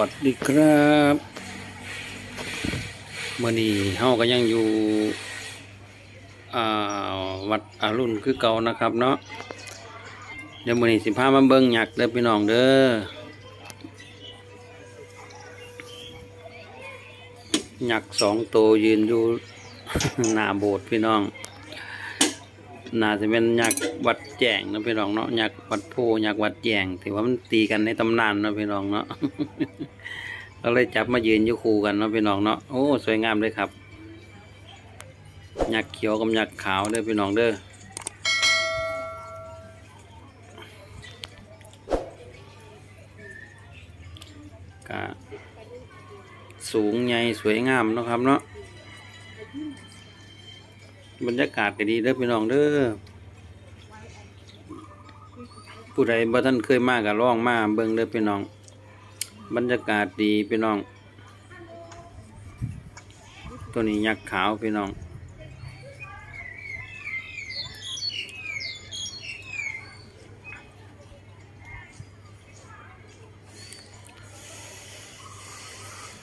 วัสดีครับเมื่อนี้เฮาก็ยังอยู่วัดอารุณคือเก่านะครับเนาะเดี๋ยวมื่อนี้สิพามาเบิ่งหยักเด้อพี่น้องเด้อหยักสองตัวยืนอยู่หน้าโบสถ์พี่น้อง น่าจะเป็นยักษ์วัดแจงนะพี่น้องเนาะยักษ์วัดโพยักษ์วัดแจงถือว่ามันตีกันในตำนานนาะพี่น้องเนาะก็เลยจับมายืนอยู่คู่กันนาะพี่น้องเนาะโอ้สวยงามเลยครับยักษ์เขียวกับยักษ์ขาวเด้อพี่น้องเด้อสูงใหญ่สวยงามนะครับเนาะ บรรยากาศก็ดีเด้อพี่น้องเด้อผู้ใดบ่ท่านเคยมาก็ลองมาเบิ่งเด้อพี่น้อง บรรยากาศดีพี่น้อง ตัวนี้ยักษ์ขาวพี่น้อง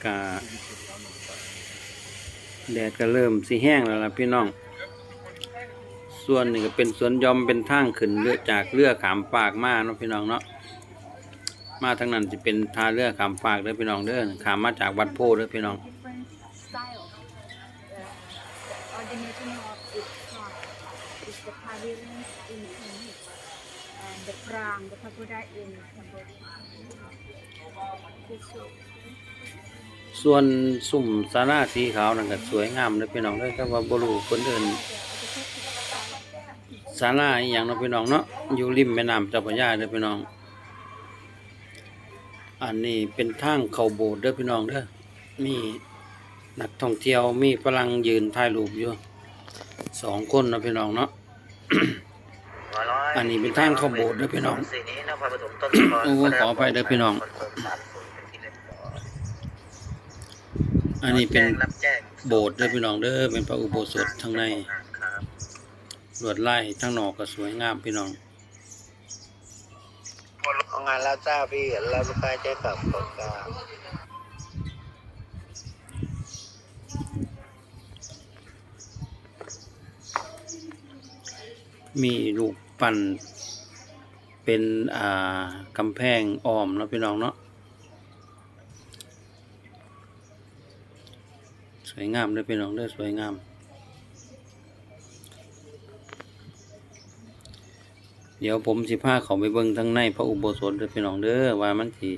กาแดดก็เริ่มสิแห้งแล้วล่ะพี่น้อง ส่วนนี้ก็เป็นสวนยอมเป็นทางขึ้นเรือจากเรือขามปากมาเนาะพี่น้องเนาะมาทางนั้นจะเป็นทาเรือขามปากเด้อพี่น้องเด้อขามมาจากวัดโพธิ์เด้อพี่น้องส่วนสุ่มสาราสีขาวนั่นก็สวยงามเด้อพี่น้องเด้อแต่ว่าบรูคนอื่น ศาลาอีหยังเนาะพี่น้องเนาะอยู่ริมแม่น้ำเจ้าพระยาเด้อพี่น้อง อันนี้เป็นทางเข้าโบสถ์เด้อพี่น้องเด้อมีนักท่องเที่ยวมีฝรั่งยืนถ่ายรูปอยู่สองคนเนาะพี่น้องเนาะอันนี้เป็นทางเข้าโบสถ์เด้อพี่น้องสีนี้นครปฐมต้นโอ้ขออภัยเด้อพี่น้อง อันนี้เป็นรับแจ้งโบสถ์เด้อพี่น้องเด้อเป็นพระอุโบสถข้างในครับ ลวดลายทั้งนอกก็สวยงามพี่น้องเอางานแล้วจ้าพี่แล้วลูกค้าใจกลับกดกามีลูกปั่นเป็นอ่ากำแพงอ้อมเนาะพี่น้องเนาะสวยงามเลยพี่น้องเด้อสวยงาม เดี๋ยวผมสิพาเขาไปเบิ่งทั้งในพระอุโบสถด้อพี่น้องเด้อว่ามันสิ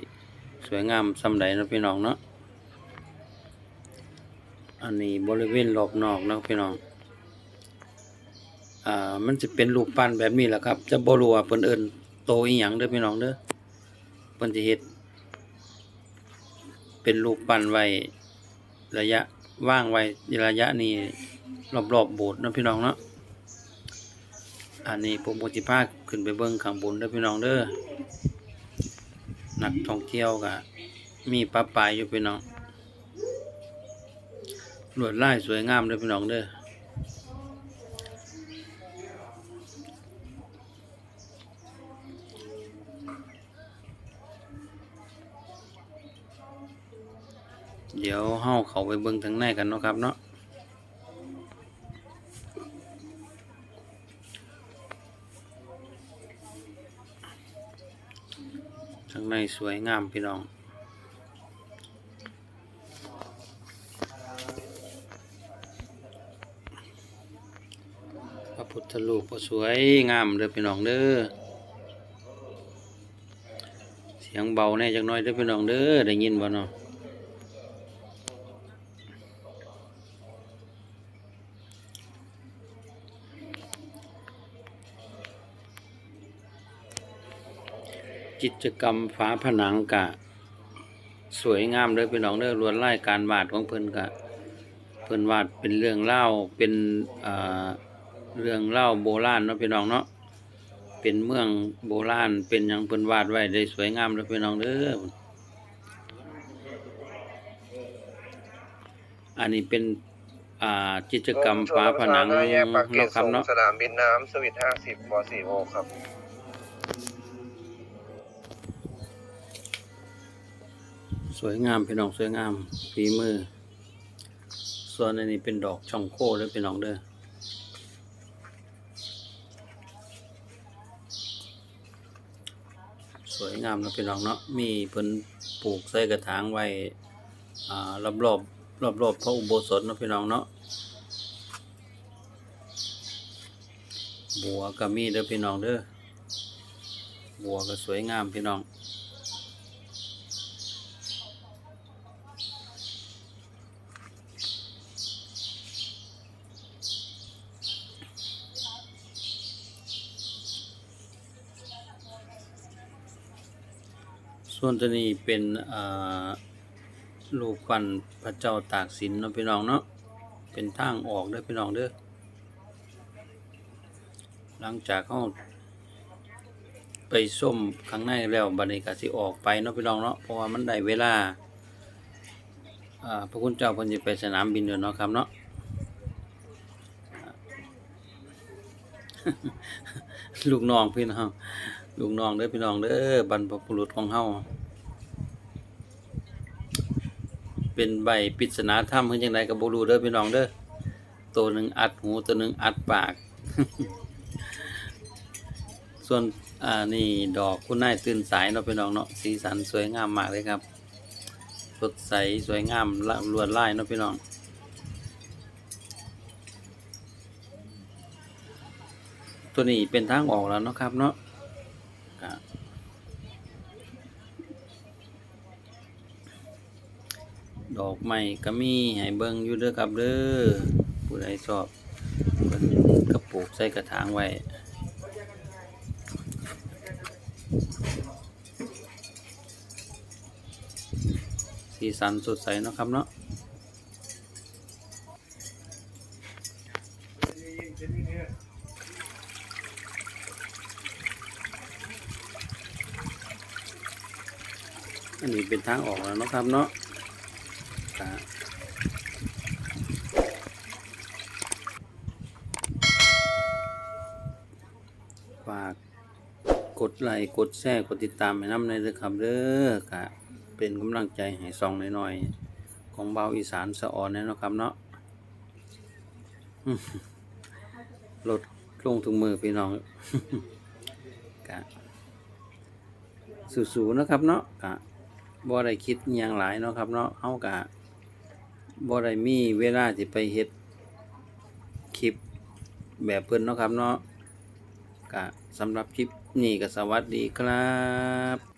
สวยงามซำใดนะพี่น้องเนาะอันนี้บริเวณรอบนอกนะพี่น้องอ่ามันจะเป็นรูปปั้นแบบนี้แหละครับ จะบรู้ว่าเพิ่นเอิ้นโตอีหยังเด้อพี่น้องเด้อเพิ่นสิเฮ็ดเป็นรูปปั้นไว้ระยะว่างไว้ระยะนี้รอบๆโบสถ์นะพี่น้องเนาะ อันนี้ผมก็สิพาขึ้นไปเบิ่งข้างบนเด้อพี่น้องเด้อนักท่องเที่ยวก็มีปะปายอยู่พี่น้องลวดลายสวยงามเด้อพี่น้องเด้อเดี๋ยวเฮาเขาไปเบิ่งทางในกันเนาะครับเนาะ สวยงามพี่น้อง พระพุทธรูปก็สวยงามเด้อพี่น้องเด้อ เสียงเบาแน่จักหน้อยเด้อพี่น้องเด้อได้ยินบ่เนาะ กิจกรรมฝาผนังกะ สวยงามเลยพี่น้องเด้อลวดลายการวาดของเพิ่นกะ เพิ่นวาดเป็นเรื่องเล่าเป็นอ่าเรื่องเล่าโบราณเนาะพี่น้องเนาะเป็นเมืองโบราณเป็นหยังเพิ่นวาดไว้ได้สวยงามเลยพี่น้องเด้ออันนี้เป็นอ่ากิจกรรมฝาผนังแยกปากเกร็เนาะครับเนาะสนามบินน้ำสวิตห้าสิบวสี่โอครับ สวยงามพี่น้องสวยงามฝีมือ ส่วนอันนี้เป็นดอกช่องโค้เด้อพี่น้องเด้อสวยงามนะพี่น้องเนาะมีเพิ่นปลูกใส่กระถางไว้อ่ารอบรอบรอบรอบพระอุโบสถนะพี่น้องเนาะบัวก็มีเด้อพี่น้องเด้อบัวก็สวยงามพี่น้อง ส่วนตัวนี้เป็นอ่ารูปปั้นพระเจ้าตากสินเนาะพี่น้องเนาะเป็นทางออกเด้อพี่น้องเด้อหลังจากเขาไปส้มข้างในแล้วบัดนี้ก็สิออกไปเนาะพี่น้องเนาะเพราะว่ามันได้เวลาพระคุณเจ้าพิ่นสิไปสนามบินเด้อเนาะครับเนาะลูกน้องพี่น้อง ลูกน้องเด้อพี่น้องเด้อบรรพบุรุษของเฮาเป็นใบปริศนาธรรมคือจังไดก็บ่รู้เด้อพี่น้องเด้อตัวหนึ่งอัดหูตัวหนึ่งอัดปาก ส่วนอ่านี่ดอกคุณนายตื่นสายเนาะพี่น้องเนาะสีสันสวยงามมากเลยครับสดใสสวยงามลลวดลายเนาะพี่น้องตัวนี้เป็นทางออกแล้วเนาะครับเนาะ ดอกไม้ก็มีให้เบิ่งอยู่เด้อครับเด้อผู้ใดชอบเพิ่นก็ปลูกใส่กระถางไว้สีสันสดใสนะครับเนาะอันนี้เป็นทางออกแล้วนะครับเนาะ ก็ฝากกดไลค์กดแชร์กดติดตามให้น้ำในเด้อครับเด้อก็เป็นกำลังใจให้ซองหน่อยๆของเบาอีสานสะออนแน่นะครับเนาะลดลงทุกมือพี่น้องกะสู้ๆนะครับเนาะกะบ่ได้คิดอย่างหลายเนาะครับเนาะเฮากะ บ่ได้มีเวลาที่ไปเฮ็ดคลิปแบบเพิ่นเนาะครับเนาะกะสำหรับคลิปนี้ก็สวัสดีครับ